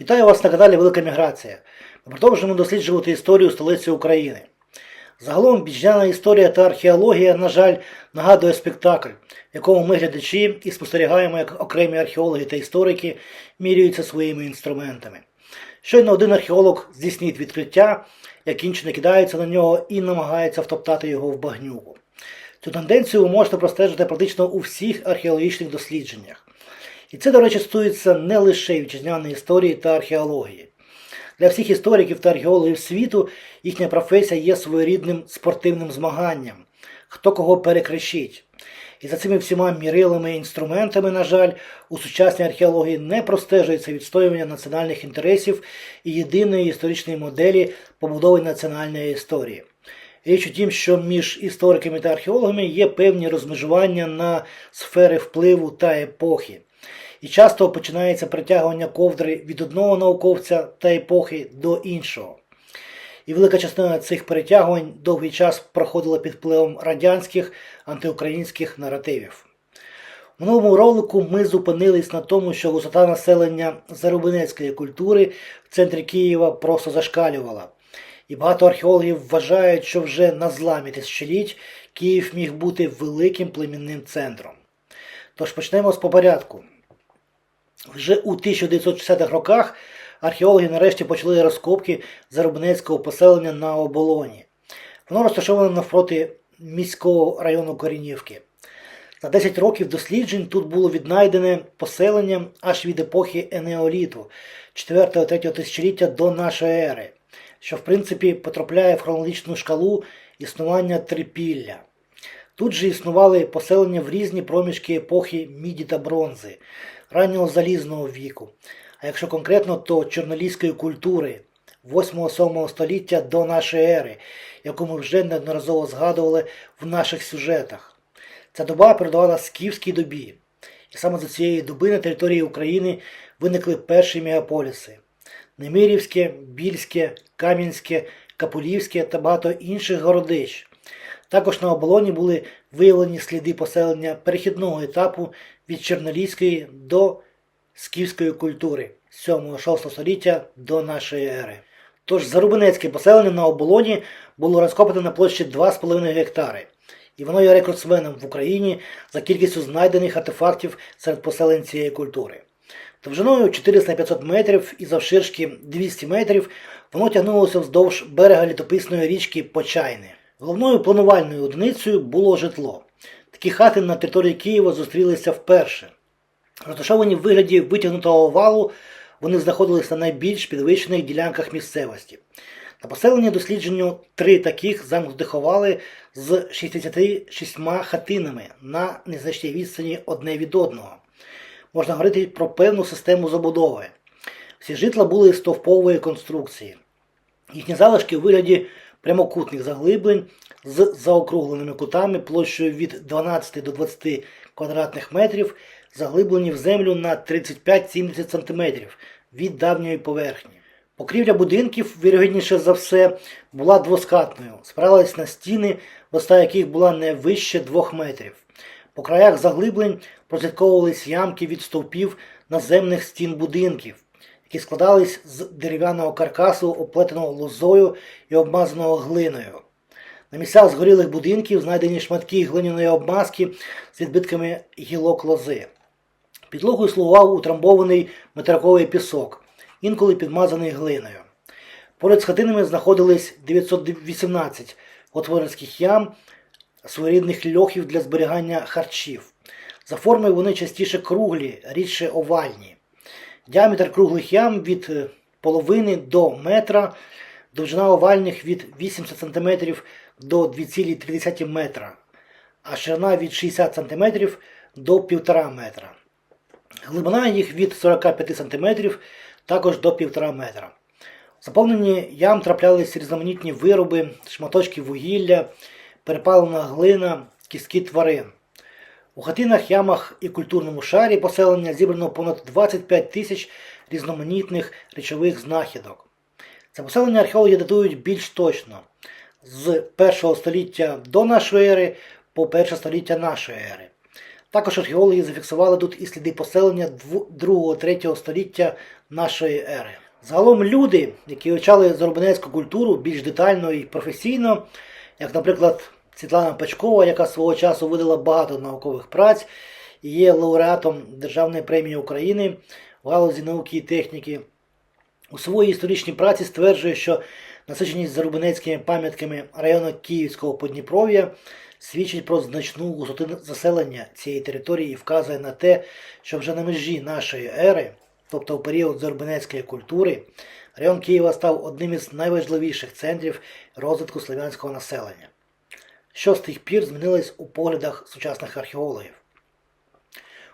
Вітаю вас на каналі Велика Міграція. Ми продовжуємо досліджувати історію столиці України. Загалом біжняна історія та археологія, на жаль, нагадує спектакль, в якому ми глядачі і спостерігаємо, як окремі археологи та історики міряються своїми інструментами. Щойно один археолог здійснить відкриття, як інші накидаються на нього і намагаються втоптати його в багнюку. Цю тенденцію ви можете простежити практично у всіх археологічних дослідженнях. І це, до речі, стосується не лише вітчизняної історії та археології. Для всіх істориків та археологів світу їхня професія є своєрідним спортивним змаганням, хто кого перекричить. І за цими всіма мірилими інструментами, на жаль, у сучасній археології не простежується відстоювання національних інтересів і єдиної історичної моделі побудови національної історії. Річ у тім, що між істориками та археологами є певні розмежування на сфери впливу та епохи. І часто починається притягування ковдри від одного науковця та епохи до іншого. І велика частина цих перетягувань довгий час проходила під впливом радянських антиукраїнських наративів. У минулому ролику ми зупинились на тому, що висота населення зарубинецької культури в центрі Києва просто зашкалювала. І багато археологів вважають, що вже на зламі тисячоліть Київ міг бути великим племінним центром. Тож почнемо з по порядку. Вже у 1960-х роках археологи нарешті почали розкопки зарубинецького поселення на оболоні. Воно розташоване навпроти міського району Корінівки. За 10 років досліджень тут було віднайдене поселення аж від епохи Енеоліту 4-3 тисячоліття до нашої ери, що в принципі потрапляє в хронологічну шкалу існування трипілля. Тут же існували поселення в різні проміжки епохи міді та бронзи, раннього залізного віку, а якщо конкретно, то чорноліської культури 8-7 століття до нашої ери, яку ми вже неодноразово згадували в наших сюжетах. Ця доба передавала скіфській добі, і саме за цієї доби на території України виникли перші мегаполіси Немирівське, Більське, Кам'янське, Капулівське та багато інших городищ. Також на оболоні були виявлені сліди поселення перехідного етапу від Чорноліської до скіфської культури 7-6 століття до нашої ери. Тож Зарубинецьке поселення на оболоні було розкопане на площі 2,5 гектари, і воно є рекордсменом в Україні за кількістю знайдених артефактів серед поселень цієї культури. Довжиною 400 на 500 метрів і завширшки 200 метрів воно тягнулося вздовж берега літописної річки Почайни. Головною планувальною одиницею було житло. Такі хати на території Києва зустрілися вперше. Розташовані в вигляді витягнутого валу, вони знаходилися на найбільш підвищених ділянках місцевості. На поселення дослідженню три таких замкнутих овали з 66 хатинами на незначній відстані одне від одного. Можна говорити про певну систему забудови. Всі житла були стовпової конструкції. Їхні залишки у вигляді прямокутних заглиблень з заокругленими кутами площею від 12 до 20 квадратних метрів, заглиблені в землю на 35-70 см від давньої поверхні. Покрівля будинків, вірогідніше за все, була двоскатною, спиралась на стіни, висота яких була не вище 2 метрів. По краях заглиблень прослідковувались ямки від стовпів наземних стін будинків, які складались з дерев'яного каркасу, оплетеного лозою і обмазаного глиною. На місцях згорілих будинків знайдені шматки глиняної обмазки з відбитками гілок лози. Підлогою слугував утрамбований метраковий пісок, інколи підмазаний глиною. Поряд з хатинами знаходились 918 отворницьких ям, своєрідних льохів для зберігання харчів. За формою вони частіше круглі, рідше овальні. Діаметр круглих ям від е, половини до метра, довжина овальних від 80 см до 2,3 метра, а ширина від 60 см до 1,5 метра. Глибина їх від 45 см також до 1,5 метра. В заповненні ям траплялись різноманітні вироби, шматочки вугілля, перепалена глина, кістки тварин. У хатинах, ямах і культурному шарі поселення зібрано понад 25 тисяч різноманітних речових знахідок. Це поселення археологи датують більш точно з 1 століття до нашої ери по 1 століття нашої ери. Також археологи зафіксували тут і сліди поселення 2-3 століття нашої ери. Загалом люди, які вивчали заробенецьку культуру більш детально і професійно, як, наприклад, Світлана Пачкова, яка свого часу видала багато наукових праць і є лауреатом Державної премії України в галузі науки і техніки, у своїй історичній праці стверджує, що насиченість зарубинецькими пам'ятками району Київського Подніпров'я свідчить про значну густоту заселення цієї території і вказує на те, що вже на межі нашої ери, тобто у період зарубинецької культури, район Києва став одним із найважливіших центрів розвитку слов'янського населення. Що з тих пір змінилось у поглядах сучасних археологів?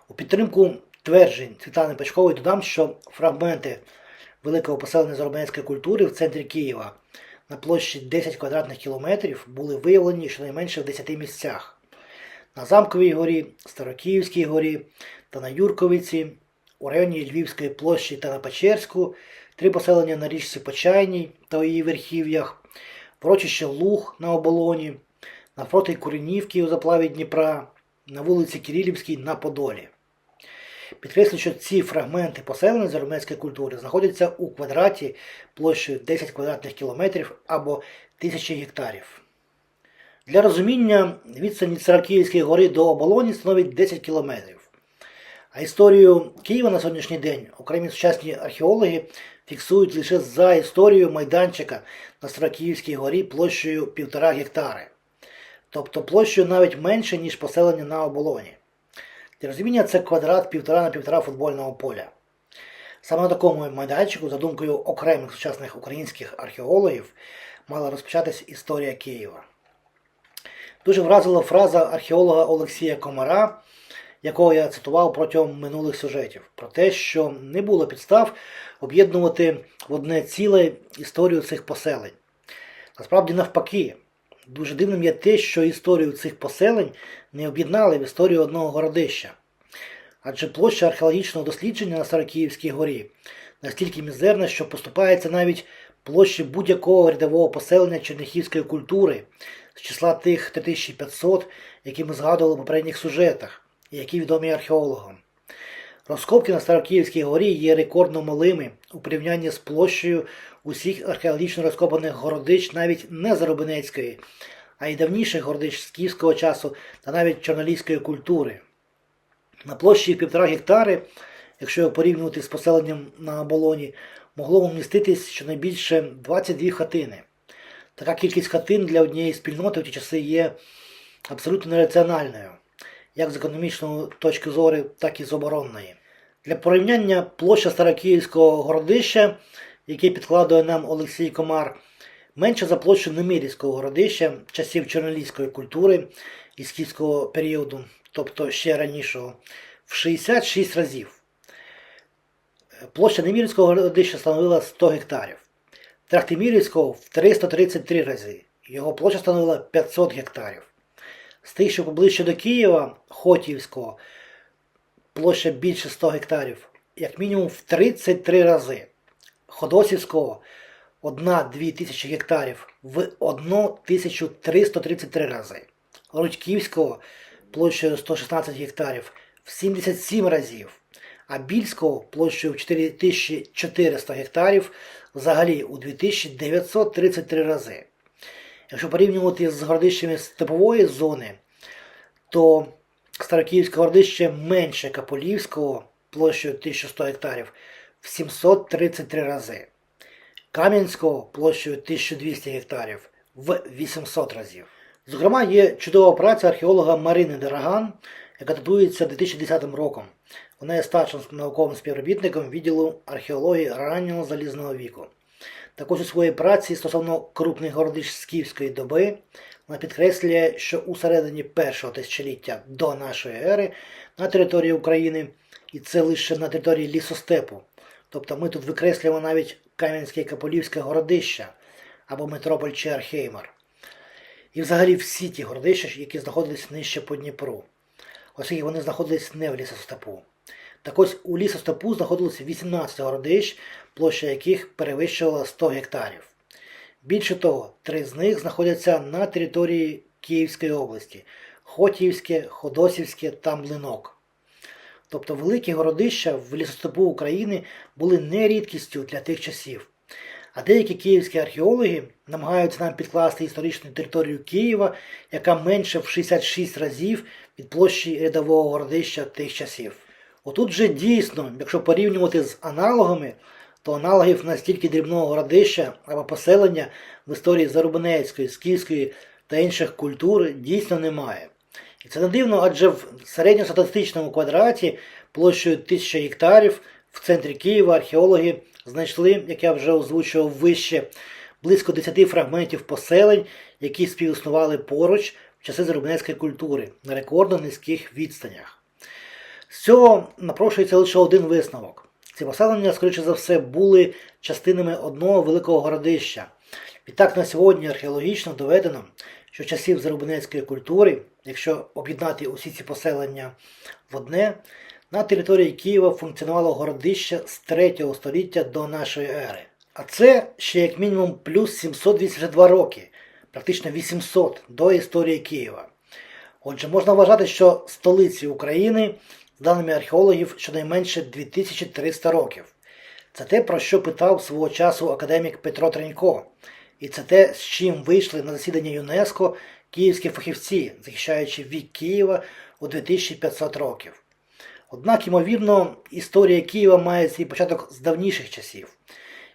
У підтримку тверджень Світлани Пачкової додам, що фрагменти великого поселення заробницької культури в центрі Києва на площі 10 квадратних кілометрів були виявлені щонайменше в 10 місцях. На Замковій горі, Старокиївській горі та на Юрковиці, у районі Львівської площі та на Печерську, три поселення на річці Почайній та у її верхів'ях, урочище Луг на оболоні, навпроти Куренівки у заплаві Дніпра, на вулиці Кирилівській на Подолі. Підкреслю, що ці фрагменти поселення заробницької культури знаходяться у квадраті площею 10 квадратних кілометрів або 1000 гектарів. Для розуміння відстань від Саракіївської гори до оболоні становить 10 кілометрів. А історію Києва на сьогоднішній день окремі сучасні археологи фіксують лише за історією майданчика на Саракіївській горі площею 1,5 гектари, тобто площею навіть менше, ніж поселення на оболоні. Для розуміння це квадрат півтора на півтора футбольного поля. Саме на такому майданчику, за думкою окремих сучасних українських археологів, мала розпочатись історія Києва. Дуже вразила фраза археолога Олексія Комара, якого я цитував протягом минулих сюжетів, про те, що не було підстав об'єднувати в одне ціле історію цих поселень. Насправді, навпаки, Дуже дивним є те, що історію цих поселень не об'єднали в історію одного городища. Адже площа археологічного дослідження на Саракіївській горі настільки мізерна, що поступається навіть площі будь-якого рядового поселення черняхівської культури з числа тих 3500, які ми згадували в попередніх сюжетах, і які відомі археологам. Розкопки на Старокиївській горі є рекордно малими у порівнянні з площею усіх археологічно розкопаних городищ навіть не Заробинецької, а й давніших городищ з київського часу та навіть чорнолійської культури. На площі півтора гектари, якщо його порівнювати з поселенням на оболоні, могло вміститись щонайбільше 22 хатини. Така кількість хатин для однієї спільноти в ті часи є абсолютно нераціональною як з економічної точки зору, так і з оборонної. Для порівняння площа Старокиївського городища, яке підкладує нам Олексій Комар, менша за площу Немирівського городища часів чорнолійської культури і скіфського періоду, тобто ще ранішого, в 66 разів. Площа Немірівського городища становила 100 гектарів, Трахтимірівського в 333 рази. Його площа становила 500 гектарів. З тих, що поближче до Києва, Хотівського, площа більше 100 гектарів, як мінімум в 33 рази. Ходосівського 1-2 тисячі гектарів в 1333 рази. Рудьківського площею 116 гектарів в 77 разів, а Більського площею 4400 гектарів взагалі у 2933 рази. Якщо порівнювати з городищами степової зони, то Старокиївське городище менше Каполівського площею 1100 гектарів в 733 рази, Кам'янського площею 1200 гектарів в 800 разів. Зокрема, є чудова праця археолога Марини Дераган, яка датується 2010 роком. Вона є старшим науковим співробітником відділу археології раннього залізного віку. Також у своїй праці стосовно крупних городищ Скіфської доби вона підкреслює, що у середині першого тисячоліття до нашої ери на території України, і це лише на території лісостепу. Тобто ми тут викреслюємо навіть Кам'янське і Каполівське городища або Метрополь чи Археймар. І взагалі всі ті городища, які знаходились нижче по Дніпру, оскільки вони знаходились не в лісостепу. Так ось у лісостепу знаходилося 18 городищ, площа яких перевищувала 100 гектарів. Більше того, три з них знаходяться на території Київської області Хотіївське, Ходосівське та Млинок. Тобто великі городища в лісостепу України були не рідкістю для тих часів. А деякі київські археологи намагаються нам підкласти історичну територію Києва, яка менше в 66 разів від площі рядового городища тих часів. Отут же дійсно, якщо порівнювати з аналогами, то аналогів настільки дрібного городища або поселення в історії Зарубинецької, Скіфської та інших культур дійсно немає. І це не дивно, адже в середньостатистичному квадраті площею 1000 гектарів в центрі Києва археологи знайшли, як я вже озвучував вище, близько 10 фрагментів поселень, які співіснували поруч в часи зарубинецької культури на рекордно низьких відстанях. З цього напрошується лише один висновок. Ці поселення, скоріше за все, були частинами одного великого городища. Відтак на сьогодні археологічно доведено, що часів зарубинецької культури, якщо об'єднати усі ці поселення в одне, на території Києва функціонувало городище з 3 століття до нашої ери. А це ще як мінімум плюс 782 роки, практично 800 до історії Києва. Отже, можна вважати, що столиці України, з даними археологів, щонайменше 2300 років. Це те, про що питав свого часу академік Петро Тренько. І це те, з чим вийшли на засідання ЮНЕСКО київські фахівці, захищаючи вік Києва у 2500 років. Однак, ймовірно, історія Києва має свій початок з давніших часів.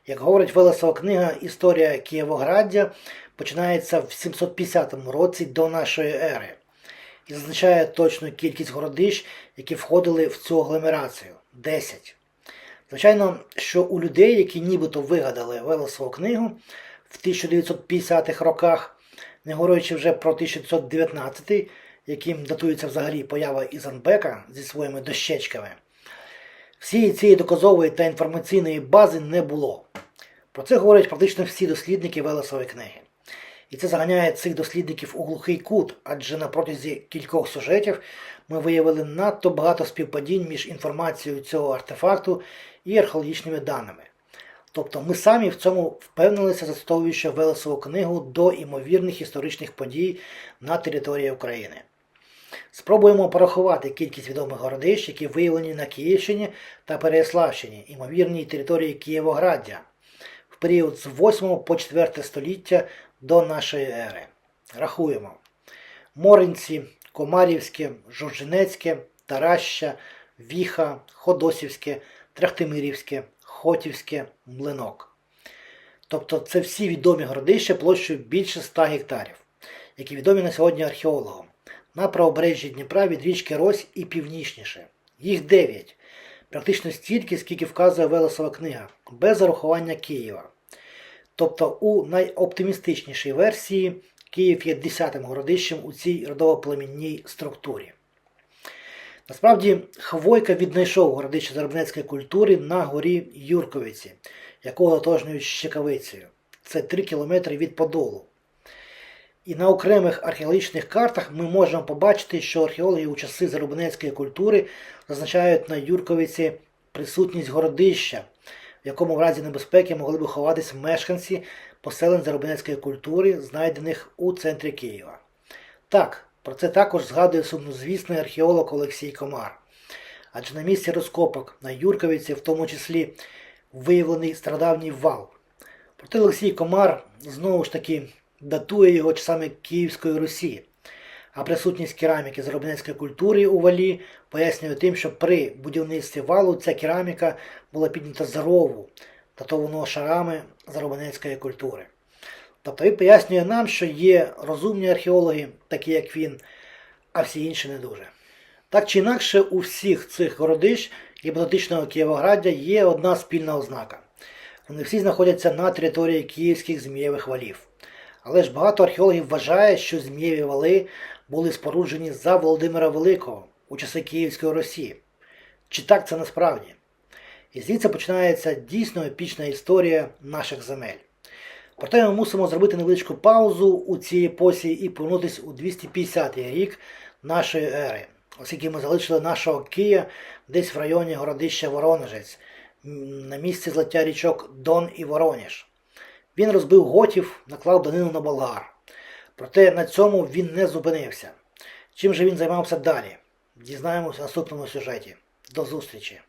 Як говорить Велесова книга Історія Києвограддя починається в 750 році до нашої ери і зазначає точну кількість городищ, які входили в цю агломерацію 10. Звичайно, що у людей, які нібито вигадали Велесову книгу в 1950-х роках, не говорячи вже про 1919 яким датується взагалі поява Ізанбека зі своїми дощечками, всієї цієї доказової та інформаційної бази не було. Про це говорять практично всі дослідники Велесової книги. І це заганяє цих дослідників у глухий кут, адже на протязі кількох сюжетів ми виявили надто багато співпадінь між інформацією цього артефакту і археологічними даними. Тобто ми самі в цьому впевнилися, застосовуючи Велесову книгу до імовірних історичних подій на території України. Спробуємо порахувати кількість відомих городищ, які виявлені на Київщині та Переяславщині, імовірній території Києвограддя в період з 8 по 4 століття до нашої ери. Рахуємо: Моринці, Комарівське, Жоржинецьке, Тараща, Віха, Ходосівське, Трахтимирівське, Хотівське, Млинок. Тобто це всі відомі городища площею більше 100 гектарів, які відомі на сьогодні археологам на правобережжі Дніпра від річки Рось і північніше. Їх 9. Практично стільки, скільки вказує Велесова книга, без зарахування Києва. Тобто у найоптимістичнішій версії Київ є 10-м городищем у цій родово-племінній структурі. Насправді, Хвойка віднайшов городище заробницької культури на горі Юрковиці, якого отожнюють Щекавицею. Це 3 кілометри від Подолу. І на окремих археологічних картах ми можемо побачити, що археологи у часи зарубинецької культури зазначають на Юрковиці присутність городища, в якому в разі небезпеки могли б ховатися мешканці поселень зарубинецької культури, знайдених у центрі Києва. Так, про це також згадує сумнозвісний археолог Олексій Комар. Адже на місці розкопок на Юрковиці, в тому числі, виявлений стародавній вал. Проте Олексій Комар знову ж таки датує його часами Київської Русі. А присутність кераміки заробницької культури у валі пояснює тим, що при будівництві валу ця кераміка була піднята з рову, датованого шарами заробницької культури. Тобто він пояснює нам, що є розумні археологи, такі як він, а всі інші не дуже. Так чи інакше, у всіх цих городищ гіпотетичного Києвограддя є одна спільна ознака. Вони всі знаходяться на території київських змієвих валів. Але ж багато археологів вважає, що змієві вали були споруджені за Володимира Великого у часи Київської Росії. Чи так це насправді? І звідси починається дійсно епічна історія наших земель. Проте ми мусимо зробити невеличку паузу у цій епосі і повернутися у 250 рік нашої ери, оскільки ми залишили нашого Кия десь в районі городища Воронежець, на місці злиття річок Дон і Вороніж. Він розбив готів, наклав данину на болгар. Проте на цьому він не зупинився. Чим же він займався далі? Дізнаємося в наступному сюжеті. До зустрічі!